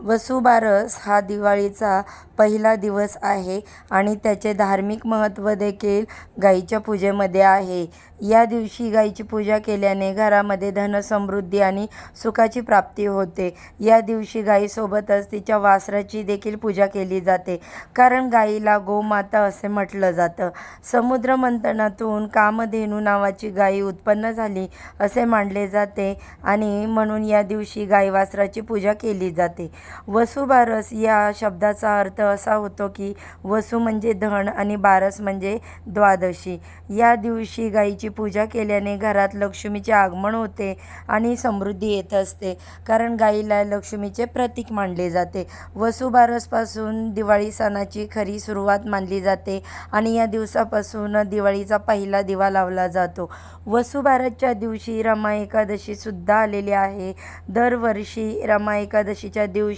वसुबारस हा दिवाळीचा पहिला दिवस आहे आणि त्याचे धार्मिक महत्त्व देखील गाईच्या पूजेमध्ये आहे. या दिवशी गाईची पूजा केल्याने घरामध्ये धनसमृद्धी आणि सुखाची प्राप्ती होते. या दिवशी गाईसोबतच तिच्या वासराची देखील पूजा केली जाते. कारण गाईला गोमाता असे म्हटलं जातं. समुद्र मंथनातून कामधेनू नावाची गाई उत्पन्न झाली असे मानले जाते आणि म्हणून या दिवशी गाई वासराची पूजा केली जाते. वसुबारस या शब्दाचा अर्थ असा होतो की वसू म्हणजे धन आणि बारस म्हणजे द्वादशी. या दिवशी गाईची पूजा केल्याने घरात लक्ष्मीचे आगमन होते आणि समृद्धी येत असते कारण गाईला लक्ष्मीचे प्रतीक मानले जाते. वसुबारसपासून दिवाळी सणाची खरी सुरुवात मानली जाते आणि या दिवसापासून दिवाळीचा पहिला दिवा लावला जातो. वसुबारसच्या दिवशी रमा एकादशीसुद्धा आलेली आहे. दरवर्षी रमा एकादशीच्या दिवशी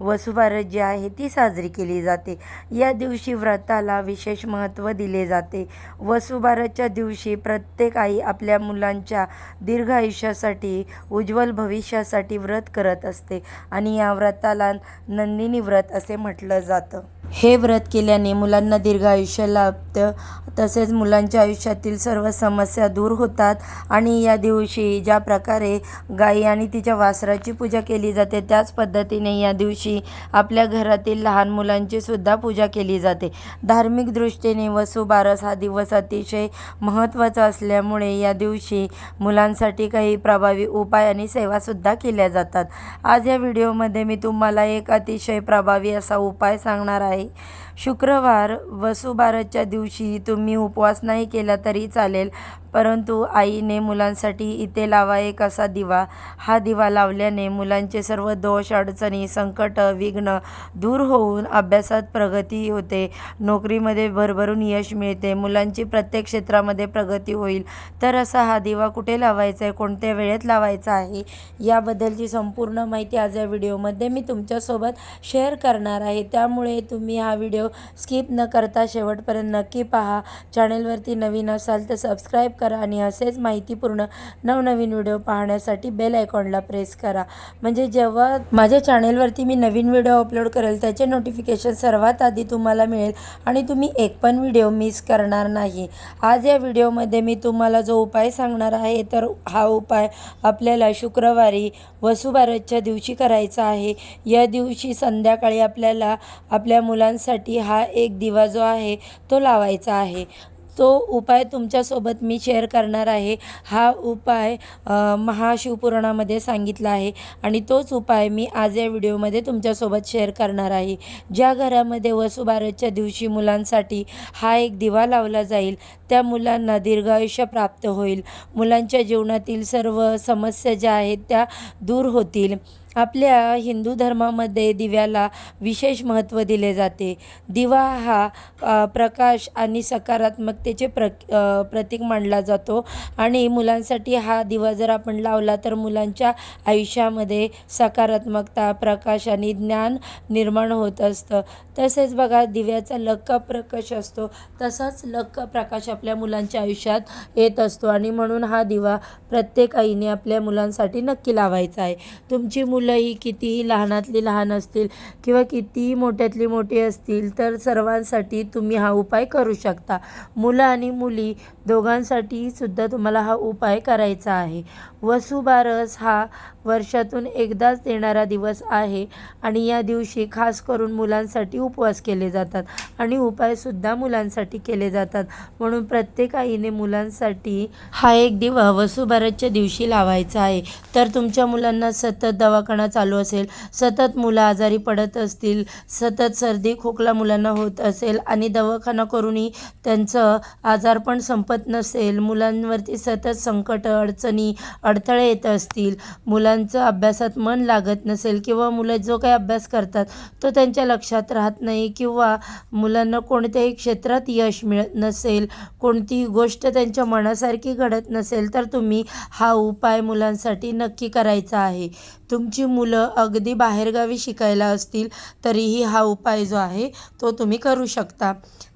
वसुबारस जी आहे ती साजरी केली जाते. या दिवशी व्रताला विशेष महत्त्व दिले जाते. वसुबारसच्या दिवशी प्रत्येक आई आपल्या मुलांच्या दीर्घ आयुष्यासाठी उज्ज्वल भविष्यासाठी व्रत करत असते आणि या व्रताला नंदिनी व्रत असे म्हटलं जातं. हे व्रत केल्याने मुलांना दीर्घ आयुष्य लाभतं तसेच मुलांच्या आयुष्यातील सर्व समस्या दूर होतात. आणि या दिवशी ज्या प्रकारे गाई आणि तिच्या वासराची पूजा केली जाते त्याच पद्धतीने या दिवशी आपल्या घरातील लहान मुलांची सुद्धा पूजा केली जाते. धार्मिक दृष्टीने वसुबारस हा दिवस अतिशय महत्त्वाचा असल्यामुळे या दिवशी मुलांसाठी काही प्रभावी उपाय आणि सेवासुद्धा केल्या जातात. आज या व्हिडिओमध्ये मी तुम्हाला एक अतिशय प्रभावी असा उपाय सांगणार आहे. शुक्रवार वसुबारसच्या दिवशी तुम्ही उपवास नाही केला तरी चालेल. परंतु आईने मुलांसाठी इथे लावा एक असा दिवा. हा दिवा लावल्याने मुलांचे सर्व दोष अडचणी संकट विघ्न दूर होऊन अभ्यासात प्रगती होते. नोकरीमध्ये भरभरून यश मिळते. मुलांची प्रत्येक क्षेत्रामध्ये प्रगती होईल. तर असा हा दिवा कुठे लावायचा आहे? कोणत्या वेळेत लावायचा आहे? याबद्दलची संपूर्ण माहिती आज या व्हिडिओमध्ये मी तुमच्यासोबत शेअर करणार आहे. त्यामुळे तुम्ही हा व्हिडिओ स्किप न करता शेवटपर्यंत नक्की पहा. चॅनेलवरती नवीन असाल तर सबस्क्राईब करा आणि असेच माहितीपूर्ण नवनवीन व्हिडिओ पाहण्यासाठी बेल आयकॉनला प्रेस करा. म्हणजे जेव्हा माझ्या चॅनेलवरती मी नवीन व्हिडिओ अपलोड करेल त्याचे नोटिफिकेशन सर्वात आधी तुम्हाला मिळेल आणि तुम्ही एक पण व्हिडिओ मिस करणार नाही. आज या व्हिडिओमध्ये मी तुम्हाला जो उपाय सांगणार आहे तर हा उपाय आपल्याला शुक्रवारी वसुबारसच्या दिवशी करायचा आहे. या दिवशी संध्याकाळी आपल्याला आपल्या मुलांसाठी हा एक दिवा जो आहे तो लावायचा आहे. तो उपाय तुमच्यासोबत मी शेअर करणार आहे. हा उपाय महाशिवपुराणामध्ये सांगितला आहे आणि तोच उपाय मी आज या व्हिडिओमध्ये तुमच्यासोबत शेअर करणार आहे. ज्या घरामध्ये वसुबारसच्या दिवशी मुलांसाठी हा एक दिवा लावला जाईल त्या मुलांना दीर्घायुष्य प्राप्त होईल. मुलांच्या जीवनातील सर्व समस्या ज्या आहेत त्या दूर होतील. आपल्या हिंदू धर्मामध्ये दिव्याला विशेष महत्त्व दिले जाते. दिवा हा प्रकाश आणि सकारात्मकतेचे प्र प्रतीक मानला जातो आणि मुलांसाठी हा दिवा जर आपण लावला तर मुलांच्या आयुष्यामध्ये सकारात्मकता प्रकाश आणि ज्ञान निर्माण होत असतं. तसेच बघा दिव्याचा लक्का प्रकाश असतो. तसाच लक्का प्रकाश आपल्या मुलांच्या आयुष्यात येत असतो आणि म्हणून हा दिवा प्रत्येक आईने आपल्या मुलांसाठी नक्की लावायचा आहे. तुमची मुलं ही कितीही लहानातली लहान असतील किंवा कितीही मोठ्यातली मोठी असतील तर सर्वांसाठी तुम्ही हा उपाय करू शकता. मुलं आणि मुली दोघांसाठी सुद्धा तुम्हाला हा उपाय करायचा आहे. वसुबारस हा वर्षातून एकदाच येणारा दिवस आहे आणि या दिवशी खास करून मुलांसाठी उपवास केले जातात आणि उपायसुद्धा मुलांसाठी केले जातात. म्हणून प्रत्येक आईने मुलांसाठी हा एक दिवा वसुबारसच्या दिवशी लावायचा आहे. तर तुमच्या मुलांना सतत दवाखाना चालू असेल सतत मुलं आजारी पडत असतील सतत सर्दी खोकला मुलांना होत असेल आणि दवाखाना करूनही त्यांचं आजारपण संपत नसेल मुलांवरती सतत संकट अडचणी अडथळे येत असतील मुलां मुलांचं अभ्यासात मन लागत नसेल किंवा मुलं जो काही अभ्यास करतात तो त्यांच्या लक्षात राहत नाही किंवा मुलांना कोणत्याही क्षेत्रात यश मिळत नसेल कोणतीही गोष्ट त्यांच्या मनासारखी घडत नसेल तर तुम्ही हा उपाय मुलांसाठी नक्की करायचा आहे. तुमची मुलं अगदी बाहेरगावी शिकायला असतील तरीही हा उपाय जो आहे तो तुम्ही करू शकता.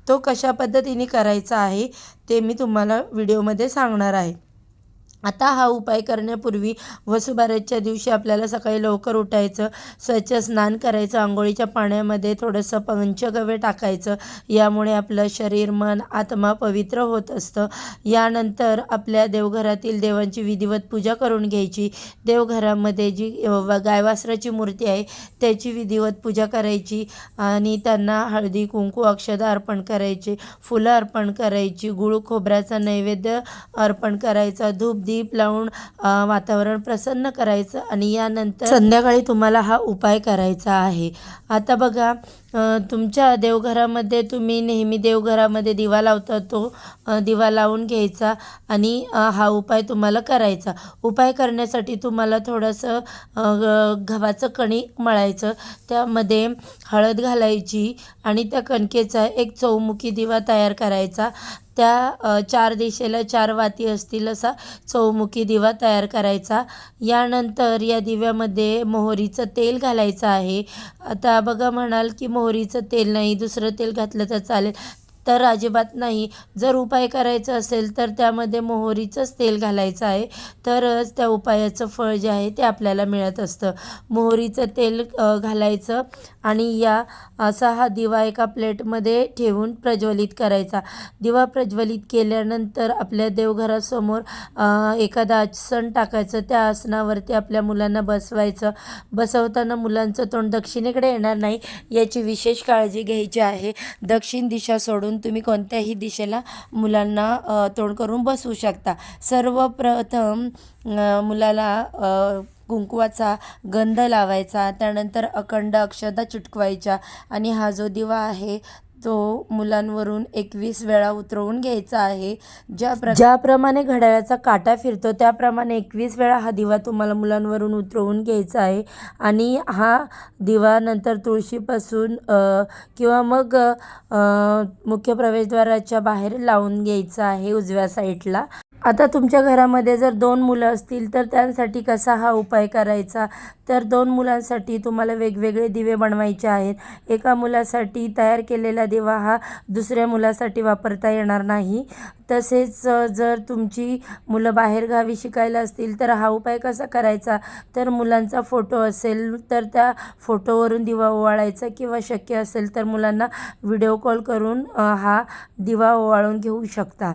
तो कशा पद्धतीने करायचा आहे ते मी तुम्हाला व्हिडिओमध्ये सांगणार आहे. आता हा उपाय करण्यापूर्वी वसुबारसच्या दिवशी आपल्याला सकाळी लवकर उठायचं स्वच्छ स्नान करायचं आंघोळीच्या पाण्यामध्ये थोडंसं पंचगव्य टाकायचं यामुळे आपलं शरीर मन आत्मा पवित्र होत असतं. यानंतर आपल्या देवघरातील देवांची विधिवत पूजा करून घ्यायची. देवघरामध्ये जी गायवासराची मूर्ती आहे त्याची विधिवत पूजा करायची आणि त्यांना हळदी कुंकू अक्षदा अर्पण करायचे फुलं अर्पण करायची गुळ खोबऱ्याचा नैवेद्य अर्पण करायचा धूप दीप लावून वातावरण प्रसन्न करायचं आणि यानंतर संध्याकाळी तुम्हाला हा उपाय करायचा आहे. आता बघा तुमच्या देवघरामध्ये तुम्ही नेहमी देवघरामध्ये दिवा लावता तो दिवा लावून घ्यायचा आणि हा उपाय तुम्हाला करायचा. उपाय करण्यासाठी तुम्हाला थोडंसं ग- गव्हाचं कणिक मळायचं त्यामध्ये हळद घालायची आणि त्या कणकेचा एक चौमुखी दिवा तयार करायचा. त्या चार दिशेला चार वाती असतील असा चौमुखी दिवा तयार करायचा. यानंतर या दिव्यामध्ये मोहरीचं तेल घालायचं आहे. आता बघा म्हणाल की मोहरीचं तेल नाही दुसरं तेल घातलं तर चालेल. तर अजिबात नाही. जर उपाय करायचा असेल तर त्यामध्ये मोहरीचंच तेल घालायचं आहे. तरच त्या उपायाचं फळ जे आहे ते आपल्याला मिळत असतं. मोहरीचं तेल घालायचं आणि या असा हा दिवा एका प्लेटमध्ये ठेवून प्रज्वलित करायचा. दिवा प्रज्वलित केल्यानंतर आपल्या देवघरासमोर एखादा आसन टाकायचं. त्या आसनावरती आपल्या मुलांना बसवायचं. बसवताना मुलांचं तोंड दक्षिणेकडे येणार नाही याची विशेष काळजी घ्यायची आहे. दक्षिण दिशा सोडून तुम्ही कोणत्याही दिशेला मुलांना तोंड करून बसवू शकता. सर्वप्रथम मुलाला कुंकवाचा गंध लावायचा त्यानंतर अखंड अक्षदा चुटकवायच्या आणि हा जो दिवा आहे तो मुलांवरून एकवीस वेळा उतरवून घ्यायचा आहे. ज्या प्र ज्याप्रमाणे घड्याळाचा काटा फिरतो त्याप्रमाणे एकवीस वेळा हा दिवा तुम्हाला मुलांवरून उतरवून घ्यायचा आहे. आणि हा दिवा नंतर तुळशीपासून किंवा मग मुख्य प्रवेशद्वाराच्या बाहेर लावून घ्यायचा आहे उजव्या साईडला. आता तुमच्या घरामध्ये जर दोन मुलं असतील तर त्यांसाठी कसा हा उपाय करायचा? तर दोन मुलांसाठी तुम्हाला वेगवेगळे दिवे बनवायचे आहेत. एका मुलासाठी तयार केलेला दिवा हा दुसऱ्या मुलासाठी वापरता येणार नाही. तसेच जर तुमची मुलं बाहेरगावी शिकायला असतील तर हा उपाय कसा करायचा? तर मुलांचा फोटो असेल तर त्या फोटोवरून दिवा ओवाळायचा किंवा शक्य असेल तर मुलांना व्हिडिओ कॉल करून हा दिवा ओवाळून घेऊ शकता.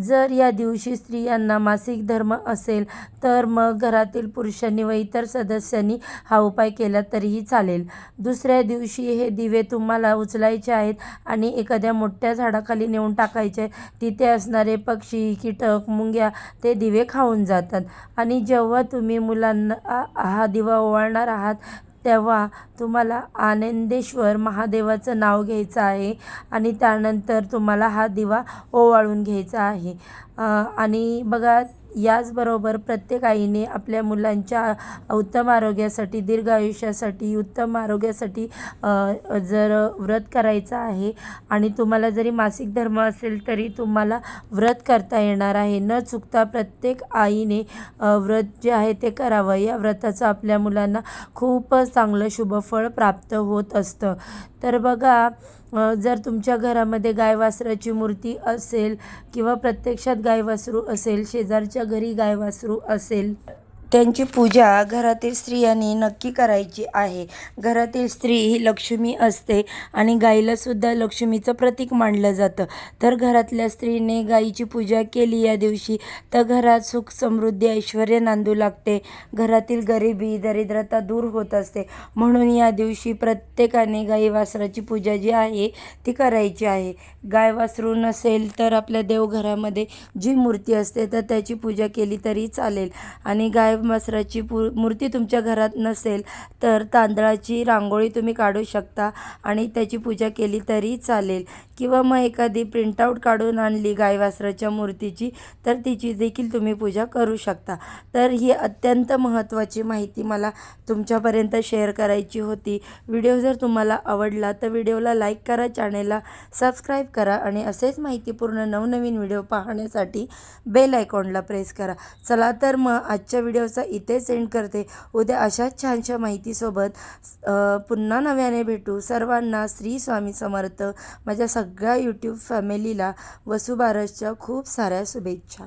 जर या दिवशी स्त्रियांना मासिक धर्म असेल तर मग घरातील पुरुषांनी व इतर सदस्यांनी हा उपाय केला तरीही चालेल. दुसऱ्या दिवशी हे दिवे तुम्हाला उचलायचे आहेत आणि एखाद्या मोठ्या झाडाखाली नेऊन टाकायचे तिथे असणार पक्षी कीटक मुंग्या ते दिवे खाऊन जातात. आणि जेव्हा तुम्ही मुलांना हा दिवा ओवाळणार आहात तेव्हा तुम्हाला आनंदेश्वर महादेवाचं नाव घ्यायचं आहे आणि त्यानंतर तुम्हाला हा दिवा ओवाळून घ्यायचा आहे. आणि बघा याचबरोबर प्रत्येक आईने आपल्या मुलांच्या उत्तम आरोग्यासाठी दीर्घ आयुष्यासाठी उत्तम आरोग्यासाठी जर व्रत करायचं आहे आणि तुम्हाला जरी मासिक धर्म असेल तरी तुम्हाला व्रत करता येणार आहे. न चुकता प्रत्येक आईने व्रत जे आहे ते करावं. या व्रताचं आपल्या मुलांना खूपच चांगलं शुभफळ प्राप्त होत असतं. तर बघा जर तुमच्या घरामध्ये गायवासराची मूर्ती असेल किंवा प्रत्यक्षात गाय वासरू असेल शेजारच्या घरी गाय वासरू असेल त्यांची पूजा घरातील स्त्रियांनी नक्की करायची आहे. घरातील स्त्री ही लक्ष्मी असते आणि गाईलासुद्धा लक्ष्मीचं प्रतीक मानलं जातं. तर घरातल्या स्त्रीने गाईची पूजा केली या दिवशी तर घरात सुख समृद्धी ऐश्वर नांदू लागते. घरातील गरिबी दरिद्रता दूर होत असते. म्हणून या दिवशी प्रत्येकाने गाई वासराची पूजा जी आहे ती करायची आहे. गाय वासरू नसेल तर आपल्या देवघरामध्ये जी मूर्ती असते तर त्याची पूजा केली तरी चालेल. आणि गाय वस्त्राची पू मूर्ती तुमच्या घरात नसेल तर तांदळाची रांगोळी तुम्ही काढू शकता आणि त्याची पूजा केली तरी चालेल. किंवा मग एखादी प्रिंटआउट काढून आणली गाय वासराच्या मूर्तीची तर तिची देखील तुम्ही पूजा करू शकता. तर ही अत्यंत महत्त्वाची माहिती मला तुमच्यापर्यंत शेअर करायची होती. व्हिडिओ जर तुम्हाला आवडला तर व्हिडिओला लाईक करा चॅनेलला सबस्क्राईब करा आणि असेच माहितीपूर्ण नवनवीन व्हिडिओ पाहण्यासाठी बेल आयकॉनला प्रेस करा. चला तर मग आजच्या व्हिडिओचा इथे सेंड करते. उद्या अशाच छानशा माहितीसोबत पुन्हा नव्याने भेटू. सर्वांना श्री स्वामी समर्थ. माझ्या सगळ्या यूट्यूब फॅमिलीला वसुबारसच्या खूप साऱ्या शुभेच्छा.